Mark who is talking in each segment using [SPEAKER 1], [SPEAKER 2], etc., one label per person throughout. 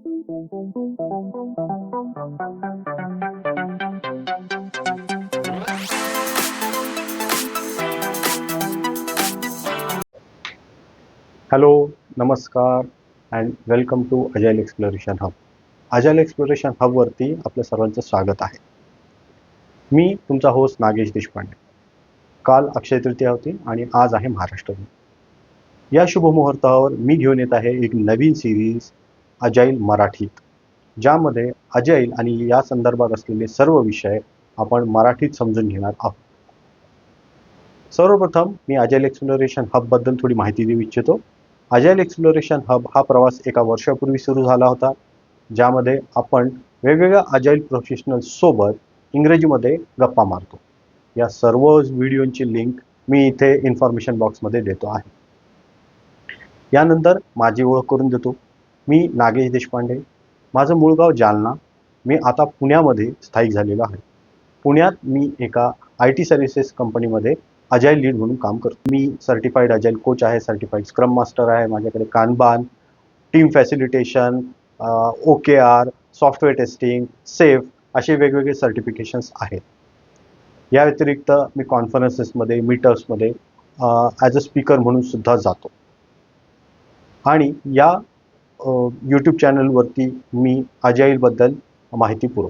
[SPEAKER 1] Hello नमस्कार and welcome to agile exploration hub agile exploration हबवरती आपलं सर्वांचं स्वागत आहे. मी तुमचा होस्ट नागेश देशपांडे. काल अक्षय तृतीया होती आणि आज आहे महाराष्ट्र दिन. या शुभमुहूर्तावर मी घेऊन येत आहे एक नवीन सिरीज अजाईल मराठीत ज्यामध्ये अजाईल आणि या संदर्भात असलेले सर्व विषय आपण मराठीत समजून घेणार आहोत. सर्वप्रथम मी अजाईल एक्सप्लोरेशन हबबद्दल थोडी माहिती देऊ इच्छितो. अजाईल एक्सप्लोरेशन हब हा प्रवास एका वर्षापूर्वी सुरू झाला होता ज्यामध्ये आपण वेगवेगळ्या अजाईल प्रोफेशनल्ससोबत इंग्रजीमध्ये गप्पा मारतो. या सर्व व्हिडिओंची लिंक मी इथे इन्फॉर्मेशन बॉक्समध्ये देतो आहे. यानंतर माझी ओळख करून देतो. मी नागेश देशपांडे. माझं मूळ गाव जालना. मी आता पुण्यामध्ये स्थायिक झालेलो आहे. पुण्यात मी एका आय टी सर्व्हिसेस कंपनीमध्ये अजाईल लीड म्हणून काम करतो. मी सर्टिफाईड अजाईल कोच आहे सर्टिफाईड स्क्रम मास्टर आहे. माझ्याकडे kanban team facilitation O K R software testing SAFe असे वेगवेगळे सर्टिफिकेशन्स आहेत. या व्यतिरिक्त मी कॉन्फरन्सेसमध्ये मीटर्समध्ये ॲज अ स्पीकर म्हणून सुद्धा जातो. आणि या यूट्यूब चॅनलवरती मी अजाईलबद्दल माहिती पुरव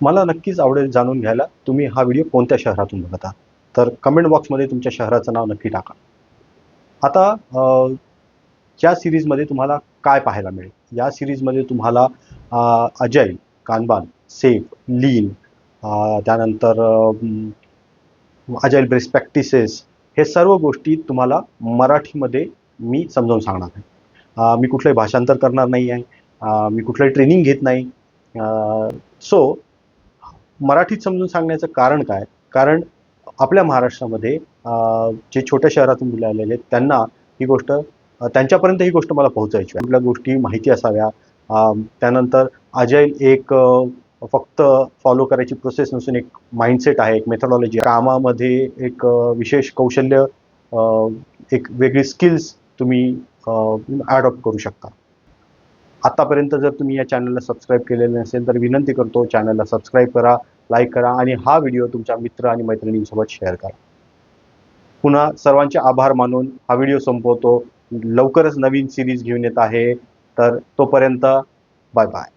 [SPEAKER 1] मला नक्कीच आवडेल जाणून घ्यायला. तुम्ही हा व्हिडिओ कोणत्या शहरातून बघत आहात? तर कमेंट बॉक्समध्ये तुमच्या शहराचं नाव नक्की टाका. आता या सिरीजमध्ये तुम्हाला काय पाहायला मिळेल? या सिरीजमध्ये तुम्हाला अजय कानबान सेफ लीन त्यानंतर अजाईल बेस्ट प्रॅक्टिसेस हे सर्व गोष्टी तुम्हाला मराठीमध्ये मी समजावून सांगणार आहे. मी कुठलंही भाषांतर करणार नाही आहे मी कुठलंही ट्रेनिंग घेत नाही. सो मराठीत समजून सांगण्याचं कारण काय? कारण आपल्या महाराष्ट्रामध्ये जे छोट्या शहरातून मुलं आलेले आहेत त्यांना ही गोष्ट त्यांच्यापर्यंत ही गोष्ट मला पोहोचायची आहे. आपल्या गोष्टी माहिती असाव्या? त्यानंतर अजय एक फक्त फॉलो करायची प्रोसेस नसून एक माइंडसेट आहे एक मेथडॉलॉजी कामामध्ये एक विशेष कौशल्य एक वेगळी स्किल्स तुम्ही ॲडॉप्ट करू शकता. आतापर्यंत जर तुम्ही या चॅनलला सबस्क्राईब केलेलं नसेल तर विनंती करतो चॅनलला सबस्क्राईब करा लाईक करा आणि हा व्हिडिओ तुमच्या मित्र आणि मैत्रिणींसोबत शेअर करा. पुन्हा सर्वांचे आभार मानून हा व्हिडिओ संपवतो. लवकरच नवीन सिरीज घेऊन येत आहे. तर तोपर्यंत बाय बाय